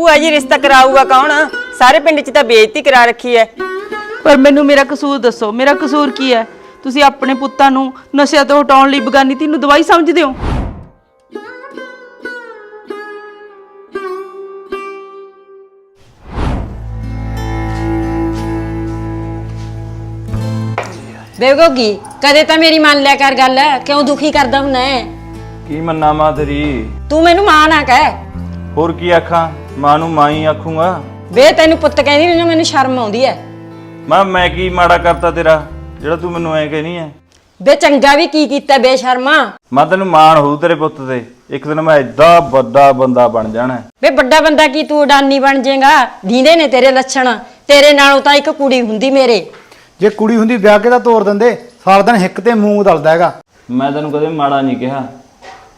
ਭੂਆ ਜੀ ਰਿਸ਼ਤਾ ਕਰਾਊਗਾ ਕੌਣ? ਸਾਰੇ ਪਿੰਡ 'ਚ ਤਾਂ ਬੇਇੱਜ਼ਤੀ ਕਰਾ ਰੱਖੀ ਐ। ਪਰ ਮੈਨੂੰ ਮੇਰਾ ਕਸੂਰ ਦੱਸੋ ਮੇਰਾ ਕਸੂਰ ਕੀ ਹੈ ਤੁਸੀਂ ਆਪਣੇ ਪੁੱਤਾਂ ਨੂੰ ਨਸ਼ਿਆਂ ਤੋਂ ਹਟਾਉਣ ਲਈ ਬਗਾਨੀ ਧੀ ਨੂੰ ਦਵਾਈ ਸਮਝਦੇ ਹੋ? ਬੇਗੋਗੀ ਕਦੇ ਤਾਂ ਮੇਰੀ ਮੰਨ ਲਿਆ ਕਰ ਗੱਲ ਕਿਉਂ ਦੁਖੀ ਕਰਦਾ ਹੁੰਨਾ ਹੈ ਕੀ ਮੰਨਾ ਮਾਂ ਤੇਰੀ? ਤੂੰ ਮੈਨੂੰ ਮਾਂ ਨਾ ਕਹਿ। ਹੋਰ ਕੀ ਆਖਾਂ? ਮਾਂ ਨੂੰ ਮਾਂ ਹੀ ਆਖੂੰਗਾ। ਵੇ ਤੈਨੂੰ ਪੁੱਤ ਕਹਿੰਦੀ ਨੀ ਨਾ ਮੈਨੂੰ ਸ਼ਰਮ ਆਉਂਦੀ ਐ। ਮਾਂ ਮੈਂ ਕੀ ਮਾੜਾ ਕਰਤਾ ਤੇਰਾ? ਜਿਹੜਾ ਤੂੰ ਮੈਨੂੰ ਐ ਕਹਿਨੀ ਐ। ਵੇ ਚੰਗਾ ਵੀ ਕੀ ਕੀਤਾ ਬੇਸ਼ਰਮਾ ਮਾਂ ਤੈਨੂੰ ਮਾਣ ਹੋਊ ਤੇਰੇ ਪੁੱਤ ਤੇ। ਇੱਕ ਦਿਨ ਮੈਂ ਐਡਾ ਵੱਡਾ ਬੰਦਾ ਬਣ ਜਾਣਾ। ਹੈ। ਵੇ ਵੱਡਾ ਬੰਦਾ ਕੀ ਤੂੰ ਉਡਾਨੀ ਬਣ ਜਾਏਗਾ? ਦੀਂਦੇ ਨੇ ਤੇਰੇ ਲੱਛਣ। ਤੇਰੇ ਨਾਲੋਂ ਤਾਂ ਇੱਕ ਕੁੜੀ ਹੁੰਦੀ ਮੇਰੇ। ਜੇ ਕੁੜੀ ਹੁੰਦੀ ਵਿਆਹ ਕੇ ਤਾਂ ਤੋਰ ਦਿੰਦੇ। ਸਾਰਾ ਦਿਨ ਹਿੱਕ ਤੇ ਮੂੰਹ ਦਲਦਾ ਹੈਗਾ। ਮੈਂ ਤੈਨੂੰ ਕਦੇ ਮਾੜਾ ਨਹੀਂ ਕਿਹਾ।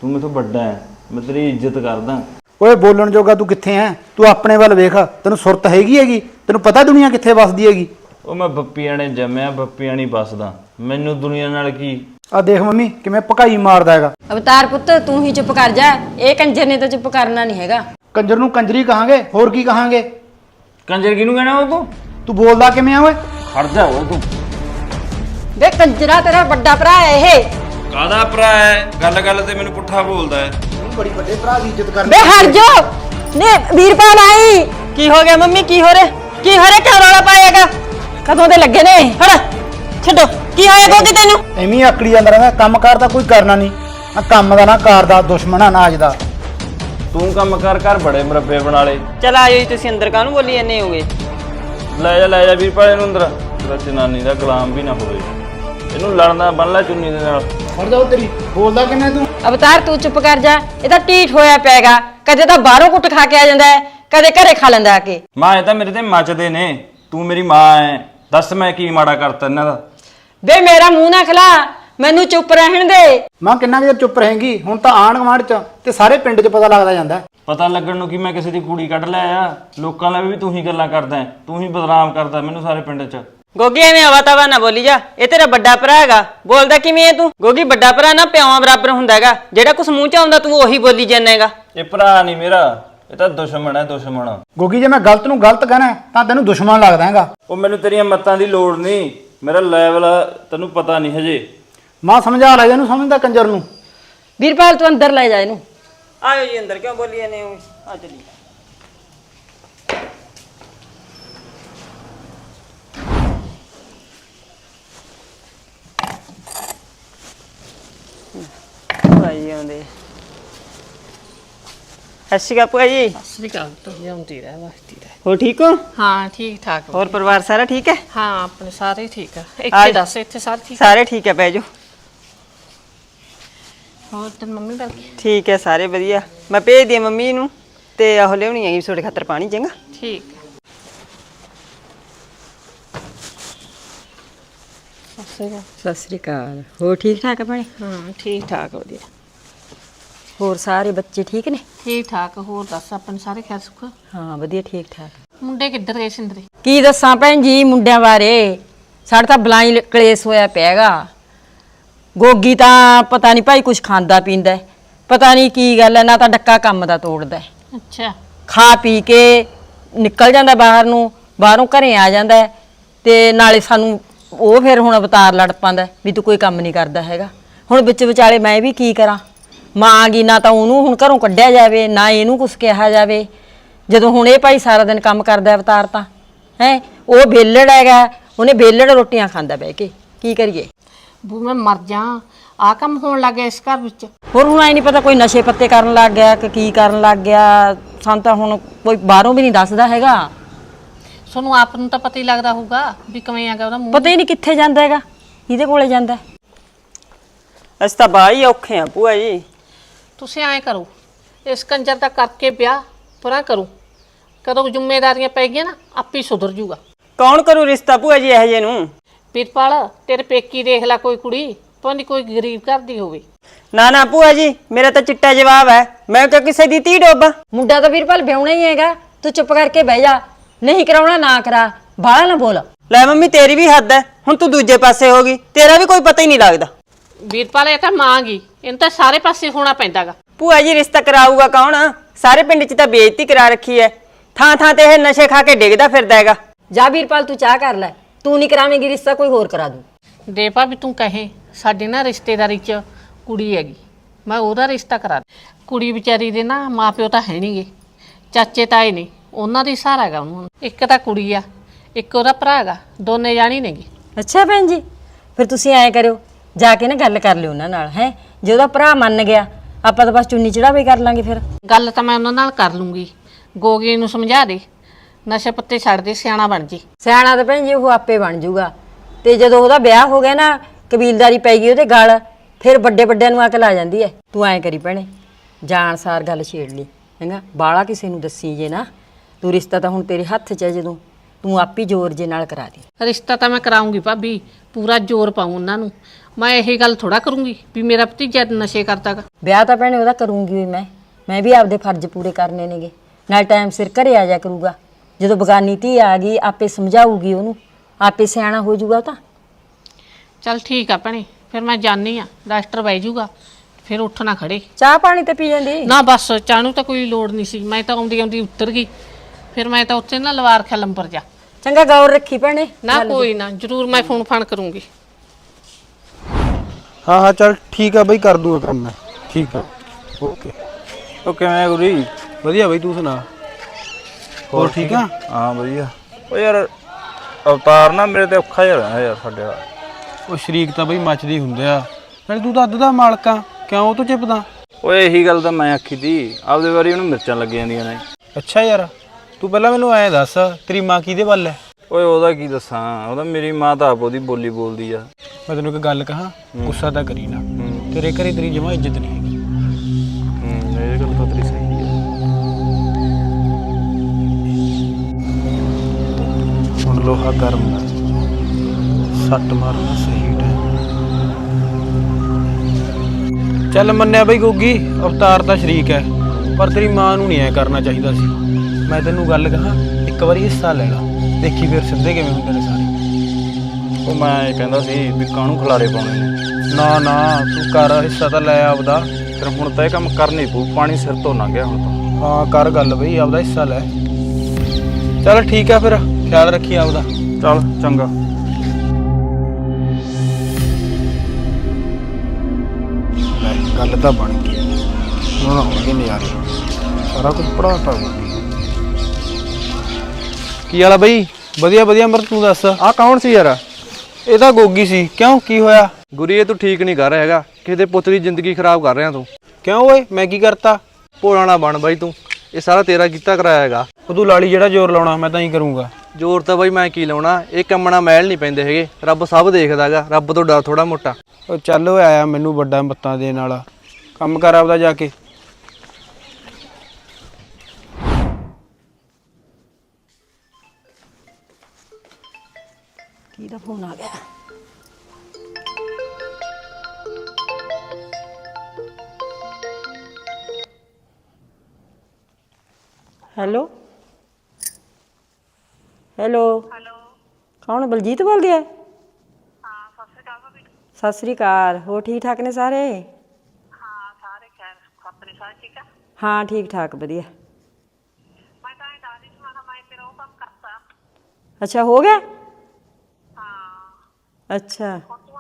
ਤੂੰ ਮੇਥੋਂ ਵੱਡਾ ਹੈ ਮੈਂ ਤੇਰੀ ਇੱਜ਼ਤ ਕਰਦਾ। ਓਏ ਬੋਲਣ ਜੋਗਾ ਤੂੰ ਕਿੱਥੇ ਐ? ਤੂੰ ਆਪਣੇ ਵੱਲ ਵੇਖ ਤੈਨੂੰ ਸੁਰਤ ਹੈਗੀ ਹੈਗੀ? ਤੈਨੂੰ ਪਤਾ ਦੁਨੀਆ ਕਿੱਥੇ ਵਸਦੀ ਹੈਗੀ? ਉਹ ਮੈਂ ਬੱਪੀਆਂ ਨੇ ਜੰਮਿਆ ਬੱਪੀਆਂ ਨਹੀਂ ਬਸਦਾ ਮੈਨੂੰ ਦੁਨੀਆ ਨਾਲ ਕੀ? ਆ ਦੇਖ ਮੰਮੀ ਕਿਵੇਂ ਭਕਾਈ ਮਾਰਦਾ ਹੈਗਾ। ਅਵਤਾਰ ਪੁੱਤ ਤੂੰ ਹੀ ਚੁੱਪ ਕਰ ਜਾ। ਇਹ ਕੰਜਰ ਨੇ ਤਾਂ ਚੁੱਪ ਕਰਨਾ ਨਹੀਂ ਹੈਗਾ। ਕੰਜਰ ਨੂੰ ਕੰਜਰੀ ਕਹਾਂਗੇ? ਹੋਰ ਕੀ ਕਹਾਂਗੇ? ਕੰਜਰ ਕਿਹਨੂੰ ਕਹਿਣਾ ਉਹ ਤੂੰ? ਤੂੰ ਬੋਲਦਾ ਕਿਵੇਂ ਆ ਓਏ? ਖੜ ਜਾ ਉਹ ਤੂੰ। ਵੇ ਕੰਜਰਾ ਤੇਰਾ ਵੱਡਾ ਭਰਾ ਹੈ ਇਹ। ਕਾਦਾ ਭਰਾ ਹੈ? ਗੱਲ ਗੱਲ ਤੇ ਮੈਨੂੰ ਪੁੱਠਾ ਬੋਲਦਾ ਹੈ। ਬੜੀ ਵੱਡੇ ਭਰਾ ਦੀ ਇੱਜ਼ਤ ਕਰ ਵੇ ਹਟ ਜਾ। ਨੇ ਵੀਰਪਾਲ ਆਈ। ਕੀ ਹੋ ਗਿਆ ਮੰਮੀ? ਕੀ ਹੋ ਰਿਹਾ? ਕੀ ਹਰੇ ਕਿਉਂ ਰੌਲਾ ਪਾਏਗਾ? ਕਦੋਂ ਦੇ ਲੱਗੇ ਨੇ? ਹੜ ਛੱਡੋ। ਕੀ ਹੋਇਆ ਗੋਗੀ ਤੈਨੂੰ? ਐਵੇਂ ਹੀ ਆਕੜੀ ਜਾਂਦਾ ਰਹਿੰਦਾ। ਕੰਮ ਕਾਰ ਤਾਂ ਕੋਈ ਕਰਨਾ ਨਹੀਂ। ਆ ਕੰਮ ਦਾ ਨਾ ਕਾਰ ਦਾ ਦੁਸ਼ਮਣ ਆ ਨਾਜ ਦਾ। ਤੂੰ ਕੰਮ ਕਰ ਕਰ ਬੜੇ ਮਰੱਬੇ ਬਣਾ ਲੇ ਚਲ ਆਇਓ ਜੀ ਤੁਸੀਂ ਅੰਦਰ ਕਾਹਨੂੰ ਬੋਲੀ ਜਾਂਦੇ ਹੋਗੇ? ਲੈ ਜਾ ਲੈ ਜਾ ਵੀਰ ਭਾਲੇ ਨੂੰ ਅੰਦਰ। ਤੇਰਾ ਜਨਾਨੀ ਦਾ ਗੁਲਾਮ ਵੀ ਨਾ ਹੋਵੇ। ਇਹਨੂੰ ਲੜਨਾ ਬੰਨ ਲੈ ਚੁੰਨੀ ਦੇ ਨਾਲ। ਫੜ ਜਾ ਤੇਰੀ। ਬੋਲਦਾ ਕਿਵੇਂ ਤੂੰ? ਅਵਤਾਰ ਤੂੰ ਚੁੱਪ ਕਰ ਜਾ। ਇਹ ਤਾਂ ਟੀਟ ਹੋਇਆ ਪੈਗਾ ਕਦੇ ਤਾਂ ਬਾਹਰੋਂ ਕੁੱਟ ਖਾ ਕੇ ਆ ਜਾਂਦਾ ਹੈ ਕਦੇ ਘਰੇ ਖਾ ਲੈਂਦਾ ਆ ਕੇ। ਮਾਂ ਇਹ ਤਾਂ ਮੇਰੇ ਤੇ ਮੱਚਦੇ ਨੇ। ਤੂੰ ਮੇਰੀ ਮਾਂ ਐ। ਦੱਸ ਮੈਂ ਕੀ ਮਾੜਾ ਕਰਤਾ ਇਹਨਾਂ ਦਾ? ਵੇ ਮੇਰਾ ਮੂੰਹ ਨਾ ਖਲਾ। ਮੈਨੂੰ ਚੁੱਪ ਰਹਿਣ ਦੇ। ਮਾਂ ਕਿੰਨਾ ਕੁ ਚਿਰ ਚੁੱਪ ਰਹੇਂਗੀ? ਹੁਣ ਤਾਂ ਆਂਢ ਗੁਆਂਢ ਚ ਤੇ ਸਾਰੇ ਪਿੰਡ 'ਚ ਪਤਾ ਲੱਗਦਾ ਜਾਂਦਾ ਹੈ। ਪਤਾ ਲੱਗਣ ਨੂੰ ਕਿ ਮੈਂ ਕਿਸੇ ਦੀ ਕੁੜੀ ਕੱਢ ਲਿਆ ਆ। ਲੋਕਾਂ ਨਾਲ ਵੀ ਤੂੰ ਹੀ ਗੱਲਾਂ ਕਰਦਾ ਹੈ, ਤੂੰ ਹੀ ਬਦਨਾਮ ਕਰਦਾ ਮੈਨੂੰ ਸਾਰੇ ਪਿੰਡ 'ਚ। ਗੋਗੀ ਐਵੇਂ ਆਵਾ ਤਵਾ ਨਾ ਬੋਲੀ ਜਾ। ਇਹ ਤੇਰਾ ਵੱਡਾ ਭਰਾ ਹੈਗਾ। ਬੋਲਦਾ ਕਿਵੇਂ ਹੈ ਤੂੰ? ਗੋਗੀ ਵੱਡਾ ਭਰਾ ਨਾ ਪਿਓਾਂ ਬਰਾਬਰ ਹੁੰਦਾ ਹੈਗਾ। ਜਿਹੜਾ ਕੁਛ ਮੂੰਹ ਚ ਆਉਂਦਾ ਤੂੰ ਉਹੀ ਬੋਲੀ ਜਾਂਦਾ ਹੈਗਾ। ਇਹ ਭਰਾ ਨਹੀਂ ਮੇਰਾ। ਇਹ ਤਾਂ ਦੁਸ਼ਮਣ ਹੈ ਦੁਸ਼ਮਣ। ਗੋਗੀ ਜੇ ਮੈਂ ਗਲਤ ਨੂੰ ਗਲਤ ਕਹਿਣਾ ਤਾਂ ਤੈਨੂੰ ਦੁਸ਼ਮਣ ਲੱਗਦਾ ਹੈਗਾ। ਉਹ ਮੈਨੂੰ ਤੇਰੀਆਂ ਮੱਤਾਂ ਦੀ ਲੋੜ ਨਹੀਂ ਮੇਰਾ ਲੈਵਲ ਤੈਨੂੰ ਪਤਾ ਨਹੀਂ ਹਜੇ। ਮਾਂ ਸਮਝਾ ਲੈ ਇਹਨੂੰ ਸਮਝਦਾ ਕੰਜਰ ਨੂੰ। ਵੀਰਪਾਲ ਤੂੰ ਅੰਦਰ ਲੈ ਜਾ ਇਹਨੂੰ। ਆਇਓ ਜੀ ਅੰਦਰ ਕਿਉਂ ਬੋਲੀ ਜਾਂਦੇ ਹੋ? ਆ ਚਲੀ ਭਾਈ ਆਉਂਦੇ ਹੱਸੀਗਾ ਭੂਆ ਜੀ। ਸ੍ਰੀਕਾਲ ਤੋਂ ਜਿਉਂਦੀ ਰਹਿ ਵਸਦੀ ਰਹਿ ਹੋ ਠੀਕ ਹੋ। ਹਾਂ? ਠੀਕ ਠਾਕ ਹੋਰ ਪਰਿਵਾਰ ਸਾਰਾ ਠੀਕ ਹੈ? ਹਾਂ ਆਪਣੇ ਸਾਰੇ ਠੀਕ ਆ। ਆ- ਇੱਥੇ ਦੱਸ ਇੱਥੇ ਸਾਰੇ ਠੀਕ ਸਾਰੇ ਠੀਕ ਹੈ ਬਹਿ ਜਾਓ। ਹੋਰ ਤੇ ਮੰਮੀ ਬਲ ਠੀਕ ਹੈ ਸਾਰੇ ਵਧੀਆ। ਮੈਂ ਭੇਜ ਦਿਆਂ ਮੰਮੀ ਨੂੰ ਤੇ ਆਹ ਲਿਆਉਣੀ ਹੈਗੀ ਤੁਹਾਡੇ ਖਾਤਰ ਪਾਣੀ ਚੰਗਾ? ਠੀਕ। ਆ। ਸਤਿ ਸ਼੍ਰੀ ਅਕਾਲ। ਸ੍ਰੀ ਅਕਾਲ। ਹੋਰ ਠੀਕ ਠਾਕ ਹੈ ਭੈਣੇ? ਹਾਂ ਠੀਕ ਠਾਕ ਵਧੀਆ। ਹੋਰ ਸਾਰੇ ਬੱਚੇ ਠੀਕ ਨੇ? ਠੀਕ ਠਾਕ ਹੋਰ ਦੱਸ ਆਪਣੇ ਸਾਰੇ ਖੈਰ ਸੁਖ? ਹਾਂ ਵਧੀਆ ਠੀਕ ਠਾਕ। ਮੁੰਡੇ ਕਿੱਧਰ ਗਏ ਸਿੰਦਰੇ? ਕੀ ਦੱਸਾਂ ਭੈਣ ਜੀ ਮੁੰਡਿਆਂ ਬਾਰੇ? ਸਾਡਾ ਤਾਂ ਬਲਾਈ ਕਲੇਸ਼ ਹੋਇਆ ਪਿਆਗਾ। ਗੋਗੀ ਤਾਂ ਪਤਾ ਨਹੀਂ ਭਾਈ ਕੁਝ ਖਾਂਦਾ ਪੀਂਦਾ ਹੈ। ਪਤਾ ਨਹੀਂ ਕੀ ਗੱਲ ਹੈ ਨਾ ਤਾਂ ਡੱਕਾ ਕੰਮ ਦਾ ਤੋੜਦਾ ਹੈ। ਅੱਛਾ। ਖਾ ਪੀ ਕੇ ਨਿਕਲ ਜਾਂਦਾ ਬਾਹਰ ਨੂੰ ਬਾਹਰੋਂ ਘਰੇ ਆ ਜਾਂਦਾ ਹੈ ਤੇ ਨਾਲੇ ਸਾਨੂੰ ਉਹ ਫਿਰ ਹੁਣ ਅਵਤਾਰ ਲੜ ਪਾਉਂਦਾ ਹੈ ਵੀ ਤੂੰ ਕੋਈ ਕੰਮ ਨਹੀਂ ਕਰਦਾ ਹੈਗਾ। ਹੁਣ ਵਿੱਚ ਵਿਚਾਲੇ ਮੈਂ ਵੀ ਕੀ ਕਰਾਂ? ਮਾਂ ਗੀ ਨਾ ਤਾਂ ਉਹਨੂੰ ਹੁਣ ਘਰੋਂ ਕੱਢਿਆ ਜਾਵੇ ਨਾ ਇਹਨੂੰ ਕੁਝ ਕਿਹਾ ਜਾਵੇ। ਜਦੋਂ ਹੁਣ ਇਹ ਭਾਈ ਸਾਰਾ ਦਿਨ ਕੰਮ ਕਰਦਾ ਅਵਤਾਰ ਤਾਂ ਹੈ? ਉਹ ਬੇਲੜ ਹੈਗਾ ਉਹਨੇ ਬੇਲੜ ਰੋਟੀਆਂ ਖਾਂਦਾ ਬਹਿ ਕੇ। ਕੀ ਕਰੀਏ? ਬੂ ਮੈਂ ਮਰ ਜਾ। ਆ ਕੰਮ ਹੋਣ ਲੱਗ ਗਿਆ ਇਸ ਘਰ ਵਿੱਚ। ਹੋਰ ਹੁਣ ਆਈ ਨਹੀਂ ਪਤਾ ਕੋਈ ਨਸ਼ੇ ਪੱਤੇ ਕਰਨ ਲੱਗ ਗਿਆ ਕਿ ਕੀ ਕਰਨ ਲੱਗ ਗਿਆ। ਸਾਨੂੰ ਤਾਂ ਹੁਣ ਕੋਈ ਬਾਹਰੋਂ ਵੀ ਨਹੀਂ ਦੱਸਦਾ ਹੈਗਾ। ਤੁਹਾਨੂੰ ਆਪ ਨੂੰ ਤਾਂ ਪਤਾ ਹੀ ਲੱਗਦਾ ਹੋਊਗਾ ਵੀ ਕਿਵੇਂ ਆਗਾ ਉਹਦਾ ਮੂੰਹ। ਪਤਾ ਹੀ ਨਹੀਂ ਕਿੱਥੇ ਜਾਂਦਾ ਹੈਗਾ ਇਹਦੇ ਕੋਲੇ ਜਾਂਦਾ। ਹੈ। ਅਸੀਂ ਤਾਂ ਬਾਈ ਔਖੇ ਆ ਭੂਆ ਜੀ। ਤੁਸੀਂ ਐਂ ਕਰੋ ਇਸ ਕੰਜਰ ਦਾ ਕਰਕੇ ਵਿਆਹ ਪਰਾਂ ਕਰੋ। ਕਦੋਂ ਜ਼ਿੰਮੇਵਾਰੀਆਂ ਪੈ ਗਈਆਂ ਨਾ ਆਪੇ ਹੀ ਸੁਧਰ ਜੂਗਾ। ਕੌਣ ਕਰੂ ਰਿਸ਼ਤਾ ਭੂਆ ਜੀ ਇਹੋ ਜਿਹੇ ਨੂੰ? ਵੀਰਪਾਲ ਤੇਰੇ ਪੇਕੀ ਦੇਖ ਲੈ ਕੋਈ ਕੁੜੀ ਭਾਵੇਂ ਕੋਈ ਗਰੀਬ ਘਰ ਦੀ ਹੋਵੇ। ਨਾ ਨਾ ਭੂਆ ਜੀ ਮੇਰਾ ਤਾਂ ਚਿੱਟਾ ਜਵਾਬ ਹੈ। ਮੈਂ ਤਾਂ ਕਿਸੇ ਦੀ ਧੀ ਡੋਬਾ। ਮੁੰਡਾ ਤਾਂ ਵੀਰਪਾਲ ਵਿਆਹਣਾ ਹੀ ਹੈਗਾ ਤੂੰ ਚੁੱਪ ਕਰਕੇ ਬਹਿ ਜਾ। ਨਹੀਂ ਕਰਾਉਣਾ ਨਾ ਕਰਾ। ਬਾਹਲਾ ਨਾ ਬੋਲ। ਲੈ ਮੰਮੀ ਤੇਰੀ ਵੀ ਹੱਦ ਹੈ। ਹੁਣ ਤੂੰ ਦੂਜੇ ਪਾਸੇ ਹੋ ਗਈ ਤੇਰਾ ਵੀ ਕੋਈ ਪਤਾ ਹੀ ਨਹੀਂ ਲੱਗਦਾ। ਵੀਰਪਾਲ ਇਹ ਤਾਂ ਮਾਂ ਗਈ ਇਹਨੂੰ ਤਾਂ ਸਾਰੇ ਪਾਸੇ ਹੋਣਾ ਪੈਂਦਾਗਾ। ਭੂਆ ਜੀ ਰਿਸ਼ਤਾ ਕਰਾਊਗਾ ਕੌਣ? ਸਾਰੇ ਪਿੰਡ 'ਚ ਤਾਂ ਬੇਇੱਜ਼ਤੀ ਕਰਾ ਰੱਖੀ ਹੈ ਥਾਂ ਥਾਂ ਤੇ ਇਹ ਨਸ਼ੇ ਖਾ ਕੇ ਡਿੱਗਦਾ ਫਿਰਦਾ ਹੈਗਾ। ਜਾ ਵੀਰਪਾਲ ਤੂੰ ਚਾਹ ਕਰ ਲੈ। ਤੂੰ ਨਹੀਂ ਕਰਾਵੇਂਗੀ ਰਿਸ਼ਤਾ ਕੋਈ ਹੋਰ ਕਰਾ ਦੂ। ਦੇ ਭਾਬੀ ਤੂੰ ਕਹੇ ਸਾਡੇ ਨਾ ਰਿਸ਼ਤੇਦਾਰੀ 'ਚ ਕੁੜੀ ਹੈਗੀ। ਮੈਂ ਉਹਦਾ ਰਿਸ਼ਤਾ ਕਰਾ ਦੇ ਕੁੜੀ ਵਿਚਾਰੀ ਦੇ ਨਾ ਮਾਪਿਓ ਤਾਂ ਹੈ ਨਹੀਂਗੇ ਚਾਚੇ ਤਾਏ ਨੇ ਉਹਨਾਂ ਦੀ ਸਹਾਰਾ ਹੈਗਾ ਉਹਨੂੰ। ਇੱਕ ਤਾਂ ਕੁੜੀ ਆ ਇੱਕ ਉਹਦਾ ਭਰਾ ਹੈਗਾ। ਦੋਨੇ ਜਾਣੀ ਨੇਗੇ। ਅੱਛਾ ਭੈਣ ਜੀ ਫਿਰ ਤੁਸੀਂ ਐਂ ਕਰਿਓ ਜਾ ਕੇ ਨਾ ਗੱਲ ਕਰ ਲਿਓ ਉਹਨਾਂ ਨਾਲ ਹੈ? ਜੇ ਉਹਦਾ ਭਰਾ ਮੰਨ ਗਿਆ ਆਪਾਂ ਤਾਂ ਬਸ ਚੁੰਨੀ ਚੜਾਵੇ ਕਰ ਲਾਂਗੇ ਫਿਰ। ਗੱਲ ਤਾਂ ਮੈਂ ਉਹਨਾਂ ਨਾਲ ਕਰ ਲੂੰਗੀ। ਗੋਗੀ ਨੂੰ ਸਮਝਾ ਦੇ ਨਸ਼ੇ ਪੱਤੇ ਛੱਡ ਦੇ ਸਿਆਣਾ ਬਣ ਜੀ। ਸਿਆਣਾ ਤਾਂ ਭੈਣ ਜੀ ਉਹ ਆਪੇ ਬਣ ਜਾਊਗਾ। ਤੇ ਜਦੋਂ ਉਹਦਾ ਵਿਆਹ ਹੋ ਗਿਆ ਨਾ ਕਬੀਲਦਾਰੀ ਪੈ ਗਈ ਉਹਦੇ ਗਲ ਫਿਰ ਵੱਡੇ ਵੱਡਿਆਂ ਨੂੰ ਅਕਲ ਆ ਜਾਂਦੀ ਐ। ਤੂੰ ਐਂ ਕਰੀ ਭੈਣੇ ਜਾਣਸਾਰ ਗੱਲ ਛੇੜ ਲਈ ਹੈਗਾ? ਬਾਲਾ ਕਿਸੇ ਨੂੰ ਦੱਸੀ ਜੇ ਨਾ ਤੂੰ ਰਿਸ਼ਤਾ ਤਾਂ ਹੁਣ ਤੇਰੇ ਹੱਥ 'ਚ ਹੈ ਜਦੋਂ। ਤੂੰ ਆਪੀ ਜ਼ੋਰ ਜੇ ਨਾਲ ਕਰਾ ਦੇ। ਰਿਸ਼ਤਾ ਤਾਂ ਮੈਂ ਕਰਾਉਂਗੀ ਭਾਬੀ ਪੂਰਾ ਜ਼ੋਰ ਪਾਉਂ ਉਹਨਾਂ ਨੂੰ। ਮੈਂ ਇਹ ਗੱਲ ਥੋੜਾ ਕਰੂੰਗੀ ਵੀ ਮੇਰਾ ਭਤੀਜਾ ਨਸ਼ੇ ਕਰਦਾਗਾ। ਵਿਆਹ ਤਾਂ ਭੈਣੇ ਉਹਦਾ ਕਰੂੰਗੀ ਵੀ ਮੈਂ। ਮੈਂ ਵੀ ਆਪਦੇ ਫਰਜ਼ ਪੂਰੇ ਕਰਨੇ ਨੇਗੇ। ਨਾਲ ਟਾਈਮ ਸਿਰ ਘਰੇ ਆ ਜਾ ਕਰੂਗਾ। ਜਦੋਂ ਬਗਾਨੀ ਧੀ ਆ ਗਈ ਆਪੇ ਸਮਝਾਊਗੀ ਉਹਨੂੰ। ਆਪੇ ਸਿਆਣਾ ਹੋ ਜਾਊਗਾ ਉਹ ਤਾਂ। ਚੱਲ ਠੀਕ ਆ ਭੈਣੇ ਫਿਰ ਮੈਂ ਜਾਣੀ ਆ ਡਾਕਟਰ ਬਹਿ ਜਾਊਗਾ ਫਿਰ ਉੱਠ ਨਾ ਖੜੇ। ਚਾਹ ਪਾਣੀ ਤੇ ਪੀ ਜਾਂਦੀ? ਨਾ ਬਸ ਚਾਹਨੂੰ ਤਾਂ ਕੋਈ ਲੋੜ ਨਹੀਂ ਸੀ। ਮੈਂ ਤਾਂ ਆਉਂਦੀ ਆਉਂਦੀ ਉੱਤਰ ਗਈ। ਫਿਰ ਮੈਂ ਤਾਂ ਉੱਥੇ ਨਾ ਲਵਾਰ ਖਿਆ ਲੰਬਰ ਜਾ। ਚੰਗਾ ਗੌਰ ਰੱਖੀ ਭੈਣੇ ਨਾ ਕੋਈ ਨਾ ਜ਼ਰੂਰ ਮੈਂ ਫੋਨ ਫਾਨ ਕਰੂੰਗੀ। ਹਾਂ ਹਾਂ ਚੱਲ ਠੀਕ ਆ ਬਈ ਕਰ ਦੂੰਗਾ ਕੰਮ ਮੈਂ। ਠੀਕ ਆ। ਓਕੇ। ਉਹ ਕਿਵੇਂ ਆ ਗੁਰੀ ਵਧੀਆ ਬਈ ਤੂੰ ਸੁਣਾ? ਹੋਰ ਠੀਕ ਆ? ਹਾਂ ਵਧੀਆ। ਉਹ ਯਾਰ ਅਵਤਾਰ ਨਾ ਮੇਰੇ ਤੇ ਔਖਾ ਜਿਹਾ ਰਹਿੰਦਾ ਯਾਰ ਸਾਡੇ ਵਾਲਾ ਉਹ ਸ਼ਰੀਕ ਤਾਂ ਬਈ ਮੱਚਦੀ ਹੁੰਦੇ ਆ। ਨਾਲੇ ਤੂੰ ਤਾਂ ਅੱਧ ਦਾ ਮਾਲਕ ਆ ਕਿਉਂ ਉਹ ਤੋਂ ਚਿਪਦਾ? ਓਏ ਇਹੀ ਗੱਲ ਤਾਂ ਮੈਂ ਆਖੀ ਤੀ ਆਪਦੇ ਵਾਰੀ ਉਹਨੂੰ ਮਿਰਚਾਂ ਲੱਗ ਜਾਂਦੀਆਂ ਨੇ। ਅੱਛਾ ਯਾਰ ਤੂੰ ਪਹਿਲਾਂ ਮੈਨੂੰ ਐਂ ਦੱਸ ਤੇਰੀ ਮਾਂ ਕਿਹਦੇ ਵੱਲ ਹੈ ਓਏ ਉਹਦਾ ਕੀ ਦੱਸਾਂ? ਉਹਦਾ ਮੇਰੀ ਮਾਂ ਤਾਂ ਆਪ ਉਹਦੀ ਬੋਲੀ ਬੋਲਦੀ ਆ। ਮੈਂ ਤੈਨੂੰ ਇੱਕ ਗੱਲ ਕਹਾਂ ਗੁੱਸਾ ਤਾਂ ਕਰੀ ਨਾ। ਤੇਰੇ ਘਰੇ ਤੇਰੀ ਜਮਾ ਇੱਜ਼ਤ ਨਹੀਂ ਹੈਗੀ। ਹੂੰ ਇਹ ਗੱਲ ਤਾਂ ਤੇਰੀ ਸਹੀ ਆ। ਹੁਣ ਲੋਹਾ ਗਰਮ ਹੈ। ਸੱਟ ਮਾਰਨਾ ਸਹੀ ਟਾਈਮ ਚੱਲ ਮੰਨਿਆ ਬਈ ਗੋਗੀ ਅਵਤਾਰ ਤਾਂ ਸ਼ਰੀਕ ਹੈ ਪਰ ਤੇਰੀ ਮਾਂ ਨੂੰ ਨਹੀਂ ਐ ਕਰਨਾ ਚਾਹੀਦਾ ਸੀ। ਮੈਂ ਤੈਨੂੰ ਗੱਲ ਕਹਾਂ ਇੱਕ ਵਾਰੀ ਹਿੱਸਾ ਲੈ ਲਾ। ਦੇਖੀ ਫਿਰ ਸਿੱਧੇ ਕਿਵੇਂ ਹੁੰਦੇ ਨੇ ਸਾਰੇ। ਉਹ ਮੈਂ ਇਹ ਕਹਿੰਦਾ ਸੀ ਵੀ ਕਾਹਨੂੰ ਖਿਲਾਰੇ ਪਾਉਣੇ ਨੇ? ਨਾ ਨਾ ਤੂੰ ਕਰ ਹਿੱਸਾ ਤਾਂ ਲੈ ਆਪਦਾ। ਫਿਰ ਹੁਣ ਤਾਂ ਇਹ ਕੰਮ ਕਰਨੀ ਪਊ ਪਾਣੀ ਸਿਰ ਤੋਂ ਲੰਘ ਗਿਆ ਹੁਣ ਤਾਂ। ਹਾਂ ਕਰ ਗੱਲ ਬਈ ਆਪਦਾ ਹਿੱਸਾ ਲੈ। ਚੱਲ ਠੀਕ ਆ ਫਿਰ ਖਿਆਲ ਰੱਖੀ ਆਪਦਾ। ਚੱਲ ਚੰਗਾ। ਲੈ ਗੱਲ ਤਾਂ ਬਣ ਗਈ। ਹੁਣ ਆਉਣਗੇ ਨਜ਼ਾਰੇ। ਸਾਰਾ ਕੁਝ ਪੜਾਤਾ ਕੀ ਵਾਲਾ ਬਈ? ਵਧੀਆ ਵਧੀਆ ਮਰ ਤੂੰ ਦੱਸ? ਆ ਕੌਣ ਸੀ ਯਾਰ? ਇਹ ਤਾਂ ਗੋਗੀ ਸੀ। ਕਿਉਂ? ਕੀ ਹੋਇਆ? ਗੁਰੀ ਇਹ ਤੂੰ ਠੀਕ ਨਹੀਂ ਕਰ ਰਿਹਾ ਹੈਗਾ। ਕਿਸੇ ਦੇ ਪੁੱਤ ਦੀ ਜ਼ਿੰਦਗੀ ਖਰਾਬ ਕਰ ਰਿਹਾ ਤੂੰ। ਕਿਉਂ ਓਏ? ਮੈਂ ਕੀ ਕਰਤਾ? ਭੋਲਾ ਨਾ ਬਣ ਬਾਈ ਤੂੰ। ਇਹ ਸਾਰਾ ਤੇਰਾ ਕੀਤਾ ਕਰਾਇਆ ਹੈਗਾ। ਉਹ ਤੂੰ ਲਾਲੀ ਜਿਹੜਾ ਜ਼ੋਰ ਲਾਉਣਾ ਮੈਂ ਤਾਂ ਹੀ ਕਰੂੰਗਾ। ਜ਼ੋਰ ਤਾਂ ਬਾਈ ਮੈਂ ਕੀ ਲਾਉਣਾ? ਇਹ ਕੰਮਣਾ ਮਹਿਲ ਨਹੀਂ ਪੈਂਦੇ ਹੈਗੇ। ਰੱਬ ਸਭ ਦੇਖਦਾ ਹੈਗਾ। ਰੱਬ ਤੋਂ ਡਰ ਥੋੜਾ ਮੋਟਾ। ਉਹ ਚੱਲ ਓਏ ਆਇਆ ਮੈਨੂੰ ਵੱਡਾ ਮੱਤਾਂ ਦੇਣ ਵਾਲਾ। ਕੰਮ ਕਰ ਆਪਦਾ ਜਾ ਕੇ। ਕਿਹਦਾ ਫੋਨ ਆ ਗਿਆ ਹੈਲੋ ਹੈਲੋ ਹੈਲੋ ਕੌਣ ਬਲਜੀਤ ਬੋਲਦੀ ਹੈ? ਹਾਂ ਸਤਿ ਸ੍ਰੀ ਅਕਾਲ ਸਤਿ ਸ੍ਰੀ ਅਕਾਲ। ਹੋ ਠੀਕ ਠਾਕ ਨੇ ਸਾਰੇ? ਹਾਂ ਸਾਰੇ ਖੈਰ। ਆਪਣੇ ਸਾਰੇ ਠੀਕ ਆ? ਹਾਂ ਠੀਕ ਠਾਕ ਵਧੀਆ। ਮੈਂ ਤਾਂ ਇਹ ਦੱਸਦੀ ਸੀ ਮੈਂ ਤੇਰਾ ਉਹ ਕੰਮ ਕਰਤਾ। ਅੱਛਾ ਹੋ ਗਿਆ? ਅੱਛਾ। ਹੁਣ ਤੂੰ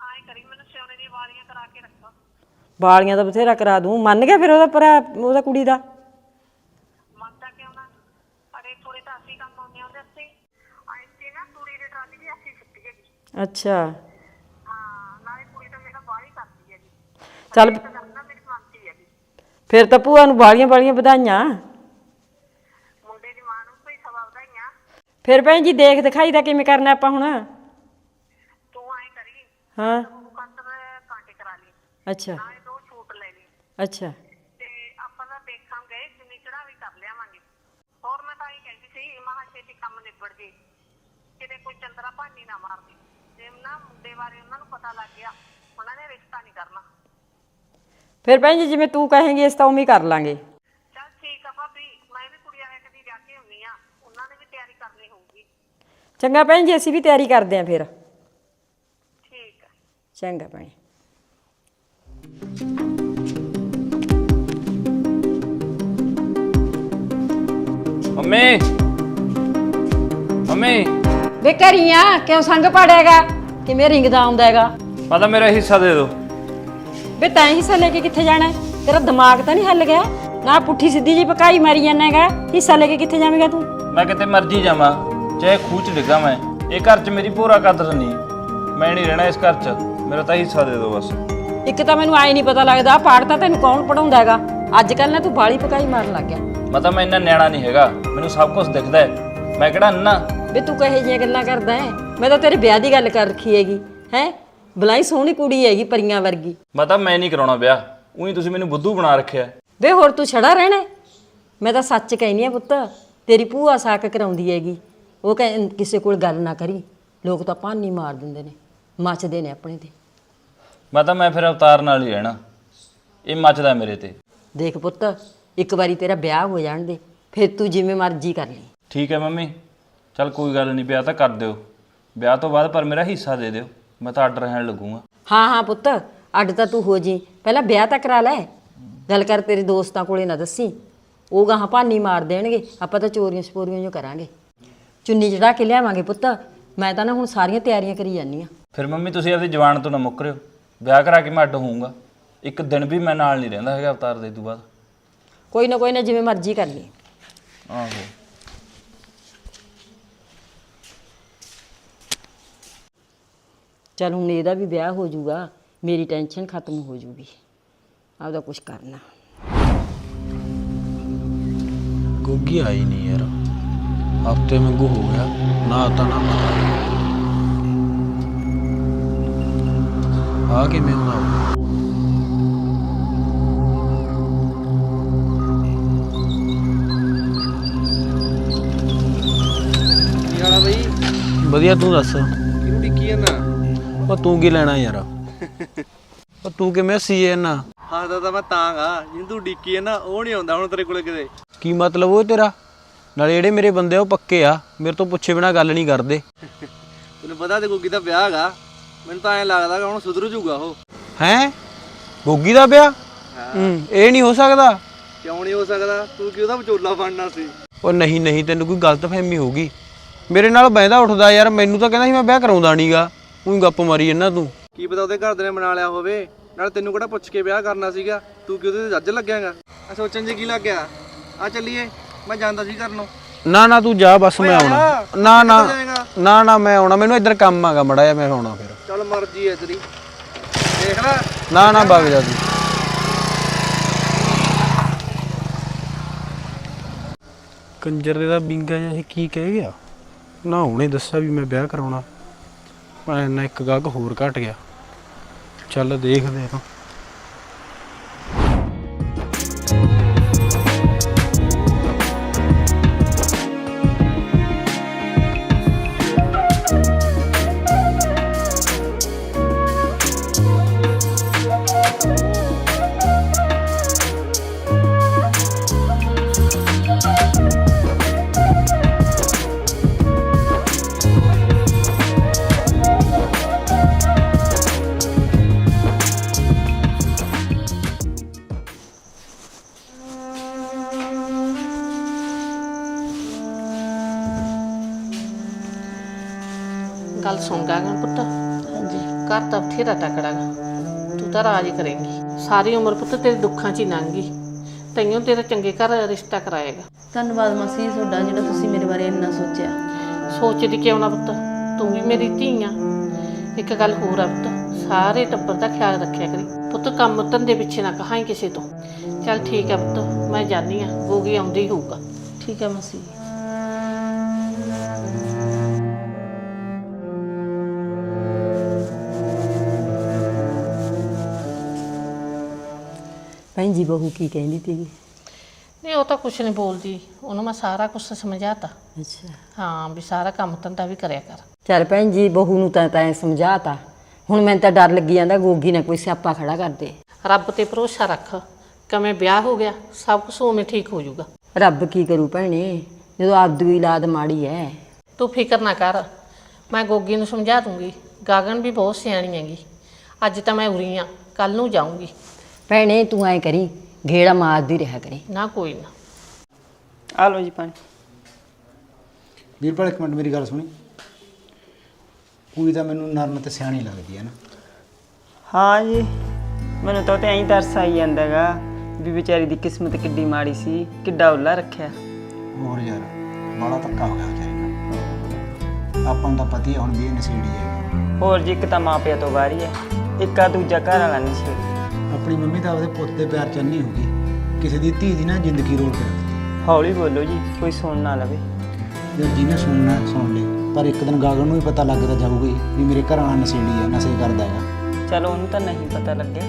ਆਏ ਕਰੀ ਮੈਨੂੰ ਸਿਉਣੇ ਦੀਆਂ ਵਾਲੀਆਂ ਕਰਾ ਕੇ ਰੱਖ। ਵਾਲੀਆਂ ਤਾਂ ਬਥੇਰਾ ਕਰਾ ਦੂੰ। ਮੰਨ ਗਿਆ ਫਿਰ ਉਹਦਾ ਭਰਾ ਉਹਦਾ ਕੁੜੀ ਦਾ? ਮੰਨਦਾ ਕਿਉਂ ਨਾ? ਅਰੇ ਥੋੜੇ ਤਾਂ ਅਸੀਂ ਕੰਮ ਆਉਂਦੇ ਆਉਂਦੇ ਅਸੀਂ ਆਏ ਤੇ ਨਾ ਤੂੜੀ ਦੀ ਟਰਾਲੀ ਵੀ ਅਸੀਂ ਸੁੱਟੀ ਹੈਗੀ। ਅੱਛਾ। ਹਾਂ ਨਾਲੇ ਕੁੜੀ ਤਾਂ ਮੇਰਾ ਬਾਹਲੀ ਕਰਦੀ ਹੈਗੀ। ਚੱਲ ਤਾਂ ਕਰਨਾ ਮੇਰੀ ਮੰਨਦੀ ਹੈਗੀ। ਫਿਰ ਤਾਂ ਭੂਆ ਨੂੰ ਬਾਲੀਆਂ ਬਾਲੀਆਂ ਵਧਾਈਆਂ। ਮੁੰਡੇ ਦੀ ਮਾਂ ਨੂੰ ਕੋਈ ਸਵਾ ਵਧਾਈਆਂ। ਫਿਰ ਭੈਣ ਜੀ ਦੇਖ ਦਿਖਾਈ ਦਾ ਕਿਵੇਂ ਕਰਨਾ ਆਪਾਂ ਹੁਣ। ਹਾਂ। ਤੂੰ ਕੰਦਰ ਕਾਂਟੇ ਕਰਾ ਲਈ ਅੱਛਾ। ਨਾਲੇ ਦੋ ਛੂਟ ਲੈ ਲਈ ਅੱਛਾ। ਤੇ ਆਪਾਂ ਤਾਂ ਦੇਖਾਂਗੇ ਜਿੰਨੀ ਚੜਾਵੀ ਕਰ ਲਿਆਵਾਂਗੇ। ਹੋਰ ਮੈਂ ਤਾਂ ਇਹ ਕਹਿੰਦੀ ਸੀ ਮਹਾ ਛੇਤੀ ਕੰਮ ਨਿਬੜ ਜੇ। ਕਿਤੇ ਕੋਈ ਚੰਦਰਾ ਭਾਨੀ ਨਾ ਮਾਰਦੀ ਜੇ ਨਾ ਮੁੰਡੇ ਬਾਰੇ ਉਹਨਾਂ ਨੂੰ ਪਤਾ ਲੱਗ ਗਿਆ ਉਹਨਾਂ ਨੇ ਰਿਸ਼ਤਾ ਨਹੀਂ ਕਰਨਾ। ਫਿਰ ਭੈਣ ਜੀ ਜਿਵੇਂ ਤੂੰ ਕਹੇਂਗੀ ਇਸ ਤਾਂ ਉਵੇਂ ਹੀ ਕਰ ਲਾਂਗੇ। ਚੱਲ ਠੀਕ ਆ ਭਾਬੀ ਮੈਂ ਵੀ ਕੁੜੀਆਂ ਵੇਖ ਦੀ ਜਾ ਕੇ ਹੁੰਨੀ ਆ। ਉਹਨਾਂ ਨੇ ਵੀ ਤਿਆਰੀ ਕਰਨੀ ਹੋਊਗੀ। ਚੰਗਾ ਭੈਣ ਜੀ ਅਸੀਂ ਵੀ ਤਿਆਰੀ ਕਰਦੇ ਆਂ ਫਿਰ। ਚੰਗਾ ਭੈਣ। ਮੰਮੀ। ਮੰਮੀ। ਵੇ ਕਰੀਆਂ ਕਿਉਂ ਸੰਗ ਪੜੇਗਾ ਕਿਵੇਂ ਰਿੰਗਦਾ ਆਉਂਦਾ ਹੈਗਾ? ਮਾਤਾ ਮੇਰਾ ਹਿੱਸਾ ਦੇ ਦਿਓ। ਵੇ ਤੈਂ ਹਿੱਸਾ ਲੈ ਕੇ ਕਿੱਥੇ ਜਾਣਾ? ਤੇਰਾ ਦਿਮਾਗ ਤਾਂ ਨਹੀਂ ਹੱਲ ਗਿਆ? ਨਾ ਪੁੱਠੀ ਸਿੱਧੀ ਜੀ ਪਕਾਈ ਮਾਰੀ ਜਾਂਦਾ ਹੈਗਾ। ਹਿੱਸਾ ਲੈ ਕੇ ਕਿੱਥੇ ਜਾਵੇਂਗਾ ਤੂੰ? ਮੈਂ ਕਿਤੇ ਮਰਜ਼ੀ ਜਾਵਾਂ ਚਾਹੇ ਖੂਹ ਚ ਡਿੱਗਾ ਮੈਂ। ਇਹ ਘਰ 'ਚ ਮੇਰੀ ਪੂਰਾ ਕਦਰ ਨਹੀਂ। ਮੈਂ ਨਹੀਂ ਰਹਿਣਾ ਇਸ ਘਰ 'ਚ। ਮੇਰਾ ਤਾਂ ਹਿੱਸਾ ਦੇ ਦਿਓ ਬਸ। ਇੱਕ ਤਾਂ ਮੈਨੂੰ ਆਈ ਨਹੀਂ ਪਤਾ ਲੱਗਦਾ ਪਾੜ ਤਾਂ ਤੈਨੂੰ ਕੌਣ ਪੜਾਉਂਦਾ ਹੈਗਾ? ਅੱਜ ਕੱਲ ਨਾ ਤੂੰ ਬਾਲੀ ਪਕਾਈ ਮਾਰਨ ਲੱਗ ਗਿਆ। ਮਤਾ ਮੈਂ ਇੰਨਾ ਨਿਆਣਾ ਨਹੀਂ ਹੈਗਾ ਮੈਨੂੰ ਸਭ ਕੁਝ ਦਿਖਦਾ ਹੈ। ਮੈਂ ਕਿਹੜਾ ਅੰਨਾ ਵੇ ਤੂੰ ਕਹੇ ਜਿਹੀਆਂ ਗੱਲਾਂ ਕਰਦਾ ਹੈ? ਮੈਂ ਤਾਂ ਤੇਰੇ ਵਿਆਹ ਦੀ ਗੱਲ ਕਰ ਰੱਖੀ ਹੈਗੀ ਹੈ? ਬਲਾਈ ਸੋਹਣੀ ਕੁੜੀ ਹੈਗੀ ਪਰੀਆਂ ਵਰਗੀ। ਮਤਾ ਮੈਂ ਨਹੀਂ ਕਰਾਉਣਾ ਵਿਆਹ ਉਹੀ ਤੁਸੀਂ ਮੈਨੂੰ ਬੁੱਧੂ ਬਣਾ ਰੱਖਿਆ ਵੇ ਹੋਰ ਤੂੰ ਛੜਾ ਰਹਿਣਾ ਹੈ? ਮੈਂ ਤਾਂ ਸੱਚ ਕਹਿਨੀ ਆ ਪੁੱਤ ਤੇਰੀ ਭੂਆ ਸਾਕ ਕਰਾਉਂਦੀ ਹੈਗੀ। ਉਹ ਕਹੇ ਕਿਸੇ ਕੋਲ ਗੱਲ ਨਾ ਕਰੀ। ਲੋਕ ਤਾਂ ਭਾਨੀ ਮਾਰ ਦਿੰਦੇ ਨੇ ਮੱਚਦੇ ਨੇ ਆਪਣੇ ਤੇ। ਮਤਾ ਮੈਂ ਫਿਰ ਅਵਤਾਰ ਨਾਲ ਹੀ ਰਹਿਣਾ। ਇਹ ਮੱਚਦਾ ਮੇਰੇ ਤੇ। ਦੇਖ ਪੁੱਤ ਇੱਕ ਵਾਰੀ ਤੇਰਾ ਵਿਆਹ ਹੋ ਜਾਣ ਦੇ ਫਿਰ ਤੂੰ ਜਿਵੇਂ ਮਰਜ਼ੀ ਕਰ ਲਈ। ਠੀਕ ਹੈ ਮੰਮੀ। ਚਲ ਕੋਈ ਗੱਲ ਨਹੀਂ ਵਿਆਹ ਤਾਂ ਕਰ ਦਿਓ। ਵਿਆਹ ਤੋਂ ਬਾਅਦ ਪਰ ਮੇਰਾ ਹਿੱਸਾ ਦੇ ਦਿਓ। ਮੈਂ ਤਾਂ ਅੱਡ ਰਹਿਣ ਲੱਗੂਗਾ। ਹਾਂ ਹਾਂ ਪੁੱਤ ਅੱਡ ਤਾਂ ਤੂੰ ਹੋ ਜੀ। ਪਹਿਲਾਂ ਵਿਆਹ ਤਾਂ ਕਰਾ ਲੈ। ਗੱਲ ਕਰ ਤੇਰੇ ਦੋਸਤਾਂ ਕੋਲੇ ਨਾ ਦੱਸੀ। ਉਹ ਗਾਹਾਂ ਭਾਨੀ ਮਾਰ ਦੇਣਗੇ। ਆਪਾਂ ਤਾਂ ਚੋਰੀਆਂ ਸਪੋਰੀਆਂ ਜੋ ਕਰਾਂਗੇ। ਚੁੰਨੀ ਚੜਾ ਕੇ ਲਿਆਵਾਂਗੇ ਪੁੱਤ। ਮੈਂ ਤਾਂ ਨਾ ਹੁਣ ਸਾਰੀਆਂ ਤਿਆਰੀਆਂ ਕਰੀ ਜਾਂਦੀ ਆ ਫਿਰ ਮੰਮੀ ਤੁਸੀਂ ਆਪਣੀ ਜਵਾਨ ਤੋਂ ਨਾ ਮੁੱਕਰਿਓ। ਵਿਆਹ ਕਰਾ ਕੇ ਮੈਂ ਅੱਡ ਹੋਊਂਗਾ। ਇੱਕ ਦਿਨ ਵੀ ਮੈਂ ਨਾਲ ਨਹੀਂ ਰਹਿੰਦਾ ਹੈਗਾ ਅਵਤਾਰ ਦੇ ਤੋਂ ਬਾਅਦ। ਕੋਈ ਨਾ ਕੋਈ ਨਾ ਜਿਵੇਂ ਮਰਜ਼ੀ ਕਰ ਲਈ ਆਹੋ। ਚਲ ਹੁਣ ਇਹਦਾ ਵੀ ਵਿਆਹ ਹੋ ਜਾਊਗਾ ਮੇਰੀ ਟੈਨਸ਼ਨ ਖਤਮ ਹੋ ਜਾਊਗੀ। ਆਪਦਾ ਕੁਝ ਕਰਨਾ। ਗੋਗੀ ਆਈ ਨਹੀਂ ਯਾਰ। ਹਫ਼ਤੇ ਵਾਂਗੂ ਹੋ ਗਿਆ ਨਾ ਤਾਂ ਨਾ ਪਤਾ ਆ ਕਿਵੇਂ ਆਉਣਾ ਕੀ ਹਾਲਾ ਬਈ ਵਧੀਆ ਤੂੰ ਦੱਸ। ਕਿਹਨੂੰ ਡਿੱਕੀ ਜਾਂਦਾ ਉਹ ਤੂੰ ਕੀ ਲੈਣਾ ਯਾਰ? ਉਹ ਤੂੰ ਕਿਵੇਂ ਸੀਏ ਨਾ? ਹਾਂ ਤਾਂ ਮੈਂ ਤਾਂ ਗਾ। ਜਿਹਨੂੰ ਤੂੰ ਡਿੱਕੀ ਹੈ ਨਾ ਉਹ ਨਹੀਂ ਆਉਂਦਾ ਹੁਣ ਤੇਰੇ ਕੋਲੇ ਕਿਤੇ। ਕੀ ਮਤਲਬ ਉਹ ਤੇਰਾ? ਨਾਲੇ ਜਿਹੜੇ ਮੇਰੇ ਬੰਦੇ ਆ ਉਹ ਪੱਕੇ ਆ। ਮੇਰੇ ਤੋਂ ਪੁੱਛੇ ਬਿਨਾ ਗੱਲ ਨਹੀਂ ਕਰਦੇ। ਤੈਨੂੰ ਪਤਾ ਤੇ ਗੋਗੀ ਦਾ ਵਿਆਹ ਹੈਗਾ। ਮੈਨੂੰ ਤਾਂ ਐਂ ਲੱਗਦਾ ਕਿ ਹੁਣ ਸੁਧਰ ਜੂਗਾ ਉਹ। ਹੈਂ? ਗੋਗੀ ਦਾ ਵਿਆਹ? ਹੂੰ। ਇਹ ਨਹੀਂ ਹੋ ਸਕਦਾ। ਕਿਉਂ ਨਹੀਂ ਹੋ ਸਕਦਾ? ਤੂੰ ਕਿ ਉਹਦਾ ਵਿਚੋਲਾ ਬਣਨਾ ਸੀ? ਉਹ ਨਹੀਂ ਨਹੀਂ ਤੈਨੂੰ ਕੋਈ ਗਲਤਫਹਿਮੀ ਹੋਊਗੀ। ਮੇਰੇ ਨਾਲ ਬਹਿੰਦਾ ਉੱਠਦਾ ਯਾਰ ਮੈਨੂੰ ਤਾਂ ਕਹਿੰਦਾ ਸੀ ਮੈਂ ਵਿਆਹ ਕਰਾਉਂਦਾ ਨਹੀਂਗਾ ਉਹੀ ਗੱਪ ਮਾਰੀ ਇਹਨਾਂ ਤੂੰ। ਕੀ ਪਤਾ ਉਹਦੇ ਘਰ ਦੇ ਨੇ ਮਨਾ ਲਿਆ ਹੋਵੇ। ਨਾਲ ਤੈਨੂੰ ਕਿਹੜਾ ਪੁੱਛ ਕੇ ਵਿਆਹ ਕਰਨਾ ਸੀਗਾ? ਤੂੰ ਕਿ ਉਹਦੇ ਤੇ ਜੱਜ ਲੱਗਿਆਗਾ? ਆ ਸੋਚਣ ਜੀ ਕੀ ਲੱਗ ਗਿਆ ਆ ਚੱਲੀਏ ਮੈਂ ਜਾਂਦਾ ਸੀ ਘਰ ਨੂੰ। ਨਾ ਨਾ ਤੂੰ ਜਾ ਬਸ ਮੈਂ ਆਉਣਾ। ਨਾ ਨਾ? ਨਾ ਨਾ ਮੈਂ ਆਉਣਾ। ਮੈਨੂੰ ਇੱਧਰ ਕੰਮ ਆਗਾ ਮੜਾ ਜਾ ਮੈਂ ਆਉਣਾ ਫਿਰ। ਚੱਲ ਮਰਜ਼ੀ ਹੈ ਤੇਰੀ। ਦੇਖ ਲੈ। ਨਾ ਨਾ ਵਗ ਜਾ ਤੂੰ। ਕੰਜਰ ਦੇ ਦਾ ਬਿੰਗਾ ਜਿਹਾ ਇਹ ਕੀ ਕਹਿ ਗਿਆ? ਨਾ ਹੁਣੇ ਦੱਸਿਆ ਵੀ ਮੈਂ ਵਿਆਹ ਕਰਾਉਣਾ। ਪਰ ਨਾ ਇੱਕ ਗੱਗ ਹੋਰ ਘਟ ਗਿਆ। ਚੱਲ ਦੇਖਦੇ ਹਾਂ। ਬਥੇਰਾ ਤਕੜਾ ਗਾ। ਤੂੰ ਤਾਂ ਰਾਜ ਕਰੇਂਗੀ। ਸਾਰੀ ਉਮਰ ਪੁੱਤ ਤੇਰੇ ਦੁੱਖਾਂ 'ਚ ਹੀ ਲੰਘੀ। ਤੈਨੂੰ ਤੇਰਾ ਚੰਗੇ ਘਰ ਰਿਸ਼ਤਾ ਕਰਾਏਗਾ। ਧੰਨਵਾਦ ਮਾਸੀ ਤੁਹਾਡਾ ਜਿਹੜਾ ਤੁਸੀਂ ਮੇਰੇ ਬਾਰੇ ਇੰਨਾ ਸੋਚਿਆ। ਸੋਚਦੀ ਕਿਉਂ ਨਾ ਪੁੱਤ? ਤੂੰ ਵੀ ਮੇਰੀ ਧੀ ਆ। ਇੱਕ ਗੱਲ ਹੋਰ ਆ ਪੁੱਤ। ਸਾਰੇ ਟੱਬਰ ਦਾ ਖਿਆਲ ਰੱਖਿਆ ਕਰੀ। ਪੁੱਤ ਕੰਮ ਧੰਦੇ ਪਿੱਛੇ ਨਾ ਕਹਾਈ ਕਿਸੇ ਤੋਂ। ਚੱਲ ਠੀਕ ਆ ਪੁੱਤ ਮੈਂ ਜਾਨੀ ਆ। ਗੋਗੀ ਆਉਂਦੀ ਹੋਊਗਾ। ਠੀਕ ਹੈ ਮਾਸੀ ਭੈਣ ਜੀ ਬਹੂ ਕੀ ਕਹਿੰਦੀ ਸੀਗੀ ਨਹੀਂ ਉਹ ਤਾਂ ਕੁਛ ਨਹੀਂ ਬੋਲਦੀ। ਉਹਨੂੰ ਮੈਂ ਸਾਰਾ ਕੁਝ ਸਮਝਾਤਾ। ਅੱਛਾ। ਹਾਂ ਵੀ ਸਾਰਾ ਕੰਮ ਧੰਦਾ ਵੀ ਕਰਿਆ ਕਰ। ਚੱਲ ਭੈਣ ਜੀ ਬਹੂ ਨੂੰ ਤਾਂ ਤੈਂ ਸਮਝਾਤਾ। ਹੁਣ ਮੈਨੂੰ ਤਾਂ ਡਰ ਲੱਗੀ ਜਾਂਦਾ ਗੋਗੀ ਨੇ ਕੋਈ ਸਿਆਪਾ ਖੜਾ ਕਰ ਦੇ। ਰੱਬ ਤੇ ਭਰੋਸਾ ਰੱਖ। ਕਿਵੇਂ ਵਿਆਹ ਹੋ ਗਿਆ ਸਭ ਕੁਝ ਉਵੇਂ ਠੀਕ ਹੋ ਜਾਊਗਾ। ਰੱਬ ਕੀ ਕਰੂ ਭੈਣੇ? ਜਦੋਂ ਆਪਦੀ ਔਲਾਦ ਮਾੜੀ ਐ। ਤੂੰ ਫਿਕਰ ਨਾ ਕਰ। ਮੈਂ ਗੋਗੀ ਨੂੰ ਸਮਝਾ ਦੂੰਗੀ। ਗਾਗਨ ਵੀ ਬਹੁਤ ਸਿਆਣੀ ਹੈਗੀ। ਅੱਜ ਤਾਂ ਮੈਂ ਉਰੀ ਆ ਕੱਲ ਨੂੰ ਜਾਊਂਗੀ। ਭੈਣੇ ਤੂੰ ਐ ਕਰੀ ਘੇੜਾ ਮਾਰਦੀ ਰਿਹਾ ਕਰੀ। ਨਾ ਕੋਈ ਨਾ। ਆ ਲਓ ਜੀ ਪਾਣੀ। ਵੀਰਪਾਲ ਇੱਕ ਮਿੰਟ ਮੇਰੀ ਗੱਲ ਸੁਣੀ। ਕੁੜੀ ਤਾਂ ਮੈਨੂੰ ਨਰਮ ਤੇ ਸਿਆਣੀ ਲੱਗਦੀ ਹੈ ਨਾ। ਹਾਂ ਜੀ ਮੈਨੂੰ ਤਾਂ ਤੇ ਐਂ ਤਰਸ ਆਈ ਜਾਂਦਾਗਾ ਵੀ ਵਿਚਾਰੀ ਦੀ ਕਿਸਮਤ ਕਿੱਡੀ ਮਾੜੀ ਸੀ ਕਿੱਡਾ ਉੱਲਾ ਰੱਖਿਆ। ਹੋਰ ਯਾਰ ਬਾਲਾ ਧੱਕਾ ਹੋ ਗਿਆ ਵਿਚਾਰੀ ਨਾਲ ਆਪਾਂ ਨੂੰ ਤਾਂ ਪਤੀ ਹੈ ਹੁਣ ਵੀ ਇਹ ਨਸ਼ੇੜੀ ਹੈ ਹੋਰ ਜੀ ਇੱਕ ਤਾਂ ਮਾਪਿਆਂ ਤੋਂ ਬਾਹਰੀ ਹੈ ਇੱਕ ਆ ਦੂਜਾ ਘਰ ਵਾਲਾ ਨਹੀਂ ਸੀ ਆਪਣੀ ਮੰਮੀ ਤਾਂ ਉਹਦੇ ਪੁੱਤ ਦੇ ਪਿਆਰ ਚ ਅੰਨੀ ਹੋ ਗਈ ਕਿਸੇ ਦੀ ਧੀ ਦੀ ਨਾ ਜ਼ਿੰਦਗੀ ਰੋਲ ਕੇ ਰੱਖਦੀ। ਹੌਲੀ ਬੋਲੋ ਜੀ ਕੋਈ ਸੁਣ ਨਾ ਲਵੇ। ਜੇ ਜਿਹਨੇ ਸੁਣਨਾ ਸੁਣ ਲੇ। ਪਰ ਇੱਕ ਦਿਨ ਗਾਗਰ ਨੂੰ ਵੀ ਪਤਾ ਲੱਗਦਾ ਜਾਊਗਾ ਹੀ ਵੀ ਮੇਰੇ ਘਰ ਵਾਲਾ ਨਸ਼ੇੜੀ ਹੈ ਨਸ਼ੇ ਕਰਦਾ ਹੈਗਾ। ਚਲੋ ਉਹਨੂੰ ਤਾਂ ਨਹੀਂ ਪਤਾ ਲੱਗਿਆ।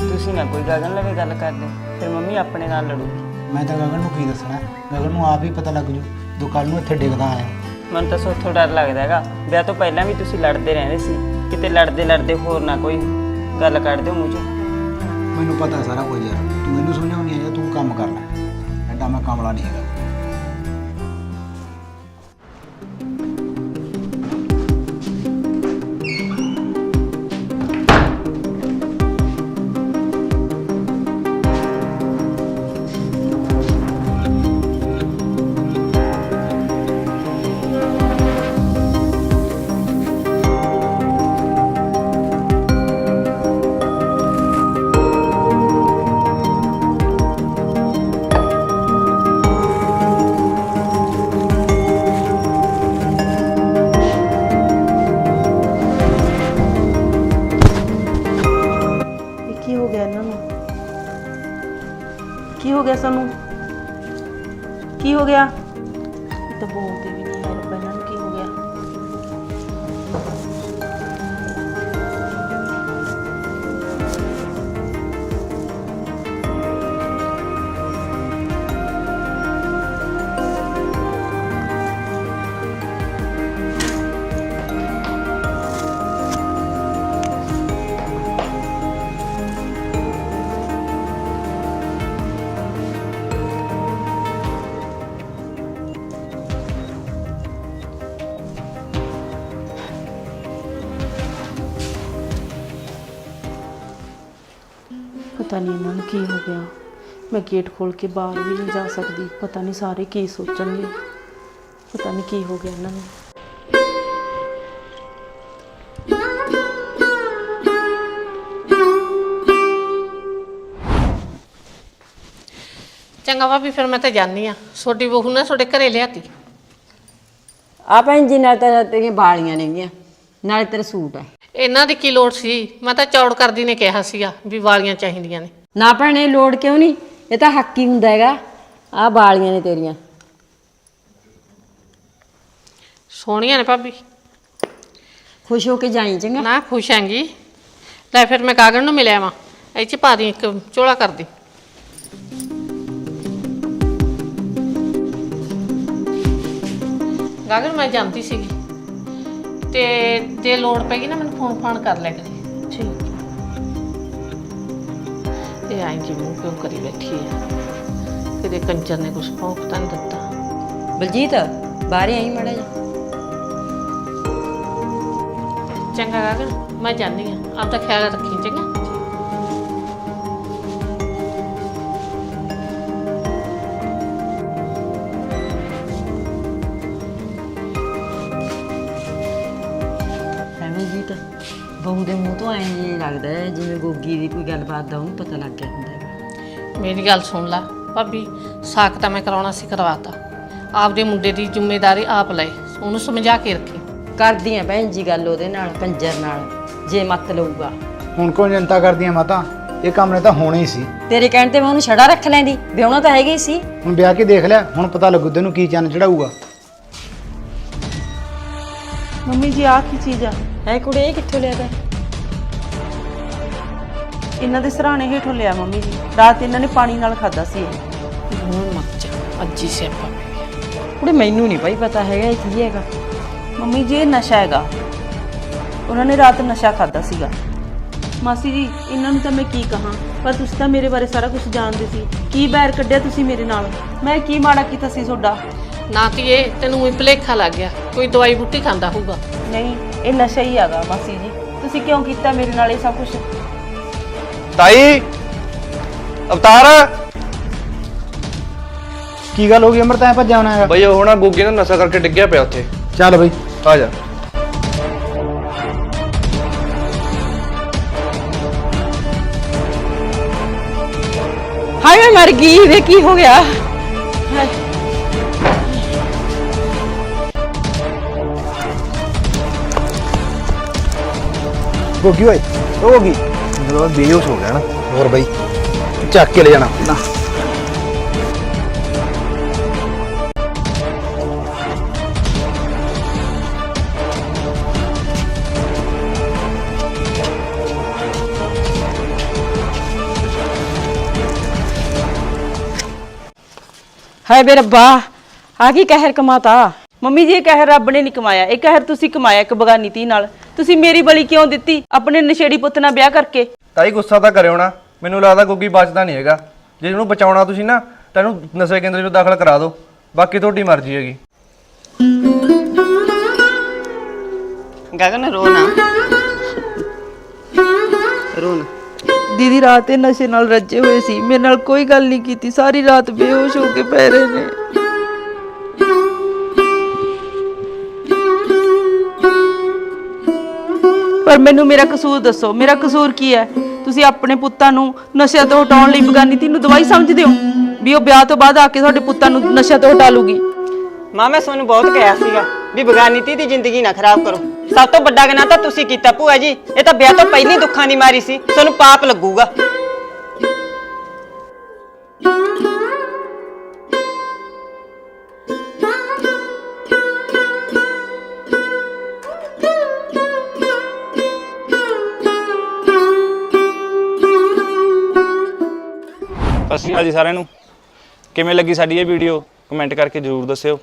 ਤੁਸੀਂ ਨਾ ਕੋਈ ਗਗਨ ਲਵੇ ਗੱਲ ਕਰਦੇ ਫਿਰ ਮੰਮੀ ਆਪਣੇ ਨਾਲ ਲੜੂਗੀ। ਮੈਂ ਤਾਂ ਗਗਨ ਨੂੰ ਕੀ ਦੱਸਣਾ? ਗਗਨ ਨੂੰ ਆਪ ਹੀ ਪਤਾ ਲੱਗ ਜੂ ਜੋ ਕੱਲ ਨੂੰ ਇੱਥੇ ਡਿੱਗਦਾ ਆਇਆ। ਮੈਨੂੰ ਤਾਂ ਸੋਥੋਂ ਡਰ ਲੱਗਦਾ ਹੈਗਾ। ਵਿਆਹ ਤੋਂ ਪਹਿਲਾਂ ਵੀ ਤੁਸੀਂ ਲੜਦੇ ਰਹਿੰਦੇ ਸੀ। ਕਿਤੇ ਲੜਦੇ ਲੜਦੇ ਹੋਰ ਨਾ ਕੋਈ ਗੱਲ ਕੱਢ ਦਿਓ ਮੂੰਹ ਚੋਂ। ਮੈਨੂੰ ਪਤਾ ਸਾਰਾ ਕੁਝ ਯਾਰ। ਤੂੰ ਮੈਨੂੰ ਸਮਝਾਉਣੀ ਹੈ ਜਾਂ ਤੂੰ ਕੰਮ ਕਰ ਲੈ। ਐਡਾ ਮੈਂ ਕਮਲਾ ਨਹੀਂ ਹੈਗਾ। ਕੀ ਹੋ ਪਤਾ ਨਹੀਂ ਇਹਨਾਂ ਨੂੰ ਕੀ ਹੋ ਗਿਆ। ਮੈਂ ਗੇਟ ਖੋਲ ਕੇ ਬਾਹਰ ਵੀ ਨਹੀਂ ਜਾ ਸਕਦੀ। ਪਤਾ ਨਹੀਂ ਸਾਰੇ ਕੀ ਸੋਚਣਗੇ। ਪਤਾ ਨਹੀਂ ਕੀ ਹੋ ਗਿਆ ਇਹਨਾਂ ਨੂੰ। ਚੰਗਾ ਭਾਬੀ ਫਿਰ ਮੈਂ ਤਾਂ ਜਾਣੀ ਆ ਛੋਟੀ ਬਹੂ ਨੇ ਤੁਹਾਡੇ ਘਰੇ ਲਿਆਤੀ। ਆ ਭੈਣ ਜੀ ਨਾਲ ਤਾਂ ਤੇਰੀਆਂ ਬਾਲੀਆਂ ਨੇਗੀਆਂ। ਨਾਲੇ ਤੇਰਾ ਸੂਟ ਹੈ। ਇਹਨਾਂ ਦੀ ਕੀ ਲੋੜ ਸੀ? ਮੈਂ ਤਾਂ ਚੌੜ ਕਰਦੀ ਨੇ ਕਿਹਾ ਸੀਗਾ ਵੀ ਵਾਲੀਆਂ ਚਾਹੀਦੀਆਂ ਨੇ। ਨਾ ਭੈਣੇ ਲੋੜ ਕਿਉਂ ਨਹੀਂ? ਇਹ ਤਾਂ ਹੱਕ ਹੀ ਹੁੰਦਾ ਹੈਗਾ। ਆ ਬਾਲੀਆਂ ਨੇ ਤੇਰੀਆਂ। ਸੋਹਣੀਆਂ ਨੇ ਭਾਬੀ। ਖੁਸ਼ ਹੋ ਕੇ ਜਾਈ ਚੰਗਾ। ਨਾ ਖੁਸ਼ ਹੈਗੀ। ਲੈ ਫਿਰ ਮੈਂ ਕਾਗਣ ਨੂੰ ਮਿਲਿਆ ਵਾਂ। ਇਹ ਚ ਪਾ ਦੀ ਇੱਕ ਝੋਲਾ ਕਰ ਦੀ। ਗਾਗਰ ਮੈਂ ਜਾਂਦੀ ਸੀਗੀ। ਤੇ ਜੇ ਲੋੜ ਪੈਗੀ ਨਾ ਮੈਨੂੰ ਫੋਨ ਫਾਨ ਕਰ ਲਿਆ ਕਰੀ। ਠੀਕ। ਇਹ ਆਈ ਜੀ ਮੂੰਹ ਕਿਉਂ ਕਰੀ ਬੈਠੀ ਹੈ ਕਿਤੇ ਕੰਚਰ ਨੇ ਕੁਝ ਭੌਂਕ ਤਾਂ ਨਹੀਂ ਦਿੱਤਾ। ਬਲਜੀਤ ਬਾਹਰ ਆਈ ਮੜਾ ਜਾ ਚੰਗਾ ਗਾਗਰ ਮੈਂ ਜਾਂਦੀ ਆ। ਆਪਦਾ ਖਿਆਲ ਰੱਖੀ ਚੰਗਾ। ਐਂ ਲੱਗਦਾ ਹੈ ਜਿਵੇਂ ਗੋਗੀ ਦੀ ਕੋਈ ਗੱਲਬਾਤ ਦਾ ਉਹਨੂੰ ਪਤਾ ਲੱਗ ਗਿਆ ਹੁੰਦਾ ਹੈਗਾ। ਮੇਰੀ ਗੱਲ ਸੁਣ ਲੈ ਭਾਬੀ ਸਾਕ ਤਾਂ ਮੈਂ ਕਰਾਉਣਾ ਸੀ ਕਰਵਾਤਾ। ਆਪਦੇ ਮੁੰਡੇ ਦੀ ਜ਼ਿੰਮੇਵਾਰੀ ਆਪ ਲਏ ਉਹਨੂੰ ਸਮਝਾ ਕੇ ਰੱਖੀ। ਕਰਦੀ ਆ ਭੈਣ ਜੀ ਗੱਲ ਉਹਦੇ ਨਾਲ ਕੰਜਰ ਨਾਲ ਜੇ ਮੱਤ ਲਊਗਾ। ਹੁਣ ਕਿਉਂ ਜਨਤਾ ਕਰਦੀਆਂ ਮਾਤਾ? ਇਹ ਕੰਮ ਨੇ ਤਾਂ ਹੋਣਾ ਹੀ ਸੀ। ਤੇਰੇ ਕਹਿਣ ਤੇ ਮੈਂ ਉਹਨੂੰ ਛੜਾ ਰੱਖ ਲੈਂਦੀ ਵਿਆਹਣਾ ਤਾਂ ਹੈਗੀ ਸੀ। ਹੁਣ ਵਿਆਹ ਕੇ ਦੇਖ ਲਿਆ ਹੁਣ ਪਤਾ ਲੱਗੂ ਤੈਨੂੰ ਕੀ ਚੰਨ ਚੜਾਊਗਾ। ਮੰਮੀ ਜੀ ਆਹ ਕੀ ਚੀਜ਼ ਆ? ਐ ਕੁੜੇ ਇਹ ਕਿੱਥੋਂ ਲਿਆ ਤਾ ਇਹਨਾਂ ਦੇ ਸਰਾਣੇ ਹੇਠੋਂ ਲਿਆ ਮੰਮੀ ਜੀ। ਰਾਤ ਇਹਨਾਂ ਨੇ ਪਾਣੀ ਨਾਲ ਖਾਦਾ ਸੀ। ਇਹ ਹੁਣ ਮੱਤ ਜਾ ਅੱਜੀ ਸਿਆਪਾ ਕੁੜੇ ਮੈਨੂੰ ਨਹੀਂ ਭਾਈ ਪਤਾ ਹੈਗਾ ਇਹ ਕੀ ਹੈਗਾ। ਮੰਮੀ ਜੀ ਇਹ ਨਸ਼ਾ ਹੈਗਾ। ਉਹਨਾਂ ਨੇ ਰਾਤ ਨਸ਼ਾ ਖਾਦਾ ਸੀਗਾ। ਮਾਸੀ ਜੀ ਇਹਨਾਂ ਨੂੰ ਤਾਂ ਮੈਂ ਕੀ ਕਹਾਂ? ਪਰ ਤੁਸੀਂ ਤਾਂ ਮੇਰੇ ਬਾਰੇ ਸਾਰਾ ਕੁਝ ਜਾਣਦੇ ਸੀ। ਕੀ ਬੈਰ ਕੱਢਿਆ ਤੁਸੀਂ ਮੇਰੇ ਨਾਲ? ਮੈਂ ਕੀ ਮਾੜਾ ਕੀਤਾ ਸੀ ਤੁਹਾਡਾ? ਨਾ ਧੀਏ ਤੈਨੂੰ ਹੀ ਭੁਲੇਖਾ ਲੱਗ ਗਿਆ। ਕੋਈ ਦਵਾਈ ਬੂਟੀ ਖਾਂਦਾ ਹੋਊਗਾ। ਨਹੀਂ ਇਹ ਨਸ਼ਾ ਹੀ ਹੈਗਾ ਮਾਸੀ ਜੀ। ਤੁਸੀਂ ਕਿਉਂ ਕੀਤਾ ਮੇਰੇ ਨਾਲ ਇਹ ਸਭ ਕੁਝ ਤਾਈ ਅਵਤਾਰ ਕੀ ਗੱਲ ਹੋ ਗਈ ਅਮਰ ਤੈਂ ਭੱਜਿਆ ਹੋਣਾ ਹੈਗਾ ਬਈ ਉਹ ਨਾ ਗੋਗੀ ਨਾ ਨਸ਼ਾ ਕਰਕੇ ਡਿੱਗਿਆ ਪਿਆ ਉੱਥੇ ਚੱਲ ਬਈ ਆ ਜਾ ਹਾਏ ਮੈਂ ਮਰ ਗਈ ਵੇ ਕੀ ਹੋ ਗਿਆ ਗੋਗੀ ਓਏ ਉਹ ਗੋਗੀ ਜਦੋਂ ਬੇਹੋਸ਼ ਹੋ ਗਿਆ ਨਾ। ਹੋਰ ਬਈ ਚੱਕ ਕੇ ਲੈ ਜਾਣਾ। ਨਾ। ਹਾਏ ਬੇ ਰੱਬਾ ਆ ਕੀ ਕਹਿਰ ਕਮਾਤਾ? ਮੰਮੀ ਜੀ ਇਹ ਕਹਿਰ ਰੱਬ ਨੇ ਨਹੀਂ ਕਮਾਇਆ। ਇਹ ਕਹਿਰ ਤੁਸੀਂ ਕਮਾਇਆ ਇੱਕ ਬਗਾਨੀ ਧੀ ਨਾਲ। ਤੁਸੀਂ ਮੇਰੀ ਬਲੀ ਕਿਉਂ ਦਿੱਤੀ ਆਪਣੇ ਨਸ਼ੇੜੀ ਪੁੱਤ ਨਾਲ ਵਿਆਹ ਕਰਕੇ? ਤਾਈ ਗੁੱਸਾ ਤਾਂ ਕਰਿਓ ਨਾ। ਮੈਨੂੰ ਲੱਗਦਾ ਗੋਗੀ ਬਚਦਾ ਨਹੀਂ ਹੈਗਾ। ਜੇ ਇਹਨੂੰ ਬਚਾਉਣਾ ਤੁਸੀਂ ਨਾ ਤਾਂ ਇਹਨੂੰ ਨਸ਼ੇ ਕੇਂਦਰ ਵਿੱਚ ਦਾਖਲ ਕਰਾ ਦਿਓ। ਬਾਕੀ ਤੁਹਾਡੀ ਮਰਜ਼ੀ ਹੈਗੀ। ਗਗਨ ਰੋ ਨਾ। ਰੋ ਨਾ। ਦੀਦੀ ਰਾਤ ਇਹ ਨਸ਼ੇ ਨਾਲ ਰੱਜੇ ਹੋਏ ਸੀ। ਮੇਰੇ ਨਾਲ ਕੋਈ ਗੱਲ ਨਹੀਂ ਕੀਤੀ। ਸਾਰੀ ਰਾਤ ਬੇਹੋਸ਼ ਹੋ ਕੇ ਪੈ ਰਹੇ ਨੇ। ਪਰ ਮੈਨੂੰ ਮੇਰਾ ਕਸੂਰ ਦੱਸੋ, ਮੇਰਾ ਕਸੂਰ ਕੀ ਹੈ? ਤੁਸੀਂ ਆਪਣੇ ਪੁੱਤਾਂ ਨੂੰ ਨਸ਼ਿਆਂ ਤੋਂ ਹਟਾਉਣ ਲਈ ਬਗਾਨੀ ਧੀ ਨੂੰ ਦਵਾਈ ਸਮਝਦੇ ਹੋ? ਵੀ ਉਹ ਵਿਆਹ ਤੋਂ ਬਾਅਦ ਆ ਕੇ ਤੁਹਾਡੇ ਪੁੱਤਾਂ ਨੂੰ ਨਸ਼ਿਆਂ ਤੋਂ ਹਟਾ ਲੂਗੀ। ਮਾਂ, ਮੈਂ ਤੁਹਾਨੂੰ ਬਹੁਤ ਕਿਹਾ ਸੀਗਾ ਵੀ ਬਗਾਨੀ ਧੀ ਦੀ ਜ਼ਿੰਦਗੀ ਨਾ ਖਰਾਬ ਕਰੋ। ਸਭ ਤੋਂ ਵੱਡਾ ਗੁਨਾਹ ਤਾਂ ਤੁਸੀਂ ਕੀਤਾ ਭੂਆ ਜੀ। ਇਹ ਤਾਂ ਵਿਆਹ ਤੋਂ ਪਹਿਲਾਂ ਹੀ ਦੁੱਖਾਂ ਦੀ ਮਾਰੀ ਸੀ। ਤੁਹਾਨੂੰ ਪਾਪ ਲੱਗੂਗਾ। ਸਤਿ ਸ਼੍ਰੀ ਅਕਾਲ ਜੀ ਸਾਰਿਆਂ ਨੂੰ। ਕਿਵੇਂ ਲੱਗੀ ਸਾਡੀ ਇਹ ਵੀਡੀਓ? ਕਮੈਂਟ ਕਰਕੇ ਜਰੂਰ ਦੱਸਿਓ।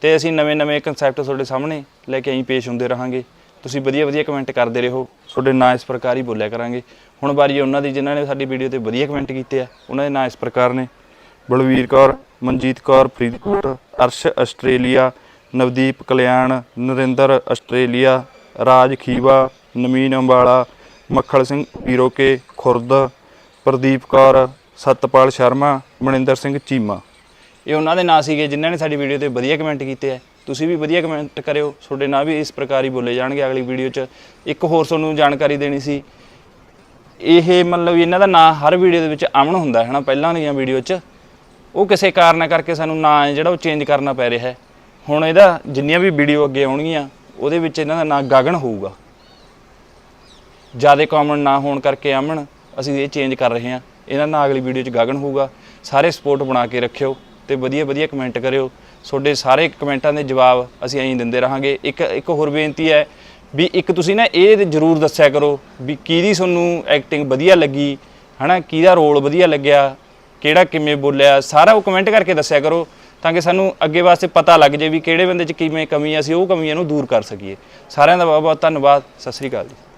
ਤੇ ਅਸੀਂ ਨਵੇਂ-ਨਵੇਂ ਕਨਸੈਪਟ ਤੁਹਾਡੇ ਸਾਹਮਣੇ ਲੈ ਕੇ ਆਈ ਪੇਸ਼ ਹੁੰਦੇ ਰਹਾਂਗੇ। ਤੁਸੀਂ ਵਧੀਆ-ਵਧੀਆ ਕਮੈਂਟ ਕਰਦੇ ਰਹੋ। ਤੁਹਾਡੇ ਨਾਂ ਇਸ ਪ੍ਰਕਾਰ ਹੀ ਬੋਲਿਆ ਕਰਾਂਗੇ। ਹੁਣ ਵਾਰੀ ਉਹਨਾਂ ਦੀ ਜਿਨ੍ਹਾਂ ਨੇ ਸਾਡੀ ਵੀਡੀਓ ਤੇ ਵਧੀਆ ਕਮੈਂਟ ਕੀਤੇ ਆ, ਉਹਨਾਂ ਦੇ ਨਾਂ ਇਸ ਪ੍ਰਕਾਰ ਨੇ। Balvir Kaur, Manjit Kaur Faridkot Arsh, Australia, Navdeep, Kalyan, Narinder, Australia, Raj Khiva ਨਮੀਨ Ambala Makhal Singh, Piroke, Khurd, Pardeep Kaur Satpal Sharma, Maninder Singh Cheema. ਇਹ ਉਹਨਾਂ ਦੇ ਨਾਂ ਸੀਗੇ ਜਿਨ੍ਹਾਂ ਨੇ ਸਾਡੀ ਵੀਡੀਓ ਤੇ ਵਧੀਆ ਕਮੈਂਟ ਕੀਤੇ ਆ। ਤੁਸੀਂ ਵੀ ਵਧੀਆ ਕਮੈਂਟ ਕਰਿਓ, ਤੁਹਾਡੇ ਨਾਂ ਵੀ ਇਸ ਪ੍ਰਕਾਰ ਹੀ ਬੋਲੇ ਜਾਣਗੇ ਅਗਲੀ ਵੀਡੀਓ 'ਚ। ਇੱਕ ਹੋਰ ਤੁਹਾਨੂੰ ਜਾਣਕਾਰੀ ਦੇਣੀ ਸੀ। ਇਹ ਮਤਲਬ ਇਹਨਾਂ ਦਾ ਨਾਂ ਹਰ ਵੀਡੀਓ ਦੇ ਵਿੱਚ ਅਮਨ ਹੁੰਦਾ ਹੈ ਨਾ, ਪਹਿਲਾਂ ਦੀਆਂ ਵੀਡੀਓ 'ਚ। ਉਹ ਕਿਸੇ ਕਾਰਨ ਕਰਕੇ ਸਾਨੂੰ ਨਾਂ ਜਿਹੜਾ ਉਹ ਚੇਂਜ ਕਰਨਾ ਪੈ ਰਿਹਾ ਹੈ। ਹੁਣ ਇਹਦਾ ਜਿੰਨੀਆਂ ਵੀ ਵੀਡੀਓ ਅੱਗੇ ਆਉਣਗੀਆਂ, ਉਹਦੇ ਵਿੱਚ ਇਹਨਾਂ ਦਾ ਨਾਂ ਗਗਨ ਹੋਊਗਾ। ਜ਼ਿਆਦਾ ਕਾਮਨ ਨਾ ਹੋਣ ਕਰਕੇ ਅਮਨ, ਅਸੀਂ ਇਹ ਚੇਂਜ ਕਰ ਰਹੇ ਹਾਂ। ਇਹਨਾਂ ਨਾਲ ਅਗਲੀ ਵੀਡੀਓ 'ਚ ਗਗਨ ਹੋਊਗਾ। ਸਾਰੇ ਸਪੋਰਟ ਬਣਾ ਕੇ ਰੱਖਿਓ ਤੇ ਵਧੀਆ ਵਧੀਆ ਕਮੈਂਟ ਕਰਿਓ। ਤੁਹਾਡੇ ਸਾਰੇ ਕਮੈਂਟਾਂ ਦੇ ਜਵਾਬ ਅਸੀਂ ਐਂ ਦਿੰਦੇ ਰਹਾਂਗੇ। ਇੱਕ ਇੱਕ ਹੋਰ ਬੇਨਤੀ ਹੈ ਵੀ ਇੱਕ ਤੁਸੀਂ ਨਾ ਇਹ ਜ਼ਰੂਰ ਦੱਸਿਆ ਕਰੋ ਵੀ ਕਿਹਦੀ ਤੁਹਾਨੂੰ ਐਕਟਿੰਗ ਵਧੀਆ ਲੱਗੀ, ਹਨਾ? ਕਿਹਦਾ ਰੋਲ ਵਧੀਆ ਲੱਗਿਆ, ਕਿਹੜਾ ਕਿਵੇਂ ਬੋਲਿਆ, ਸਾਰਾ ਉਹ ਕਮੈਂਟ ਕਰਕੇ ਦੱਸਿਆ ਕਰੋ ਤਾਂ ਕਿ ਸਾਨੂੰ ਅੱਗੇ ਵਾਸਤੇ ਪਤਾ ਲੱਗ ਜੇ ਵੀ ਕਿਹੜੇ ਬੰਦੇ 'ਚ ਕਿਵੇਂ ਕਮੀ ਆ, ਅਸੀਂ ਉਹ ਕਮੀਆਂ ਨੂੰ ਦੂਰ ਕਰ ਸਕੀਏ। ਸਾਰਿਆਂ ਦਾ ਬਹੁਤ ਬਹੁਤ ਧੰਨਵਾਦ। ਸਤਿ ਸ੍ਰੀ ਅਕਾਲ ਜੀ।